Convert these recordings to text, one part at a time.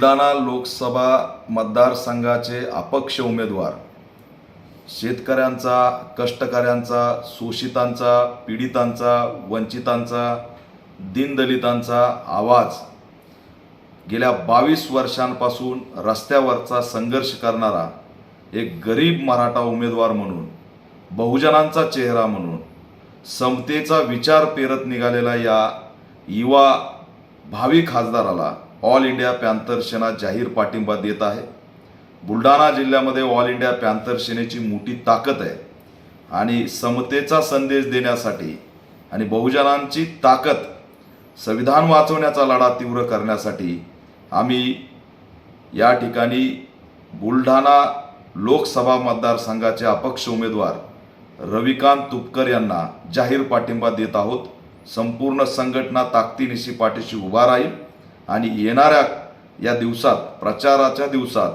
बुलढाणा लोकसभा मतदारसंघाचे अपक्ष उमेदवार शेतकऱ्यांचा कष्टकऱ्यांचा शोषितांचा पीडितांचा वंचितांचा दीनदलितांचा आवाज गेल्या बावीस वर्षांपासून रस्त्यावरचा संघर्ष करणारा एक गरीब मराठा उमेदवार म्हणून बहुजनांचा चेहरा म्हणून समतेचा विचार पेरत निघालेला या युवा भावी खासदाराला ऑल इंडिया पॅन्थर सेना जाहीर पाठिंबा देत आहे. बुलढाणा जिल्ह्यामध्ये ऑल इंडिया पॅन्थर सेनेची मोठी ताकद आहे आणि समतेचा संदेश देण्यासाठी आणि बहुजनांची ताकद संविधान वाचवण्याचा लढा तीव्र करण्यासाठी आम्ही या ठिकाणी बुलढाणा लोकसभा मतदारसंघाचे अपक्ष उमेदवार रविकांत तुपकर यांना जाहीर पाठिंबा देत आहोत. संपूर्ण संघटना ताकदीनिशी पाठीशी उभा राहील. आणि येणाऱ्या या दिवसात प्रचाराच्या दिवसात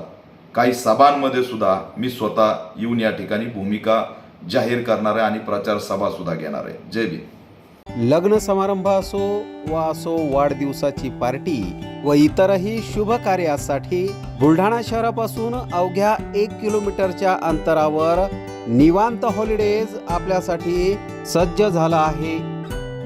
काही सभांमध्ये सुद्धा मी स्वतः येऊन या ठिकाणी भूमिका जाहीर करणार आहे आणि प्रचार सभा सुद्धा घेणार आहे. जय भीम. लग्न समारंभ असो वा असो वाढदिवसाची पार्टी व इतरही शुभ कार्यासाठी बुलढाणा शहरापासून अवघ्या एक किलोमीटरच्या अंतरावर निवांत हॉलिडेज आपल्यासाठी सज्ज झाला आहे.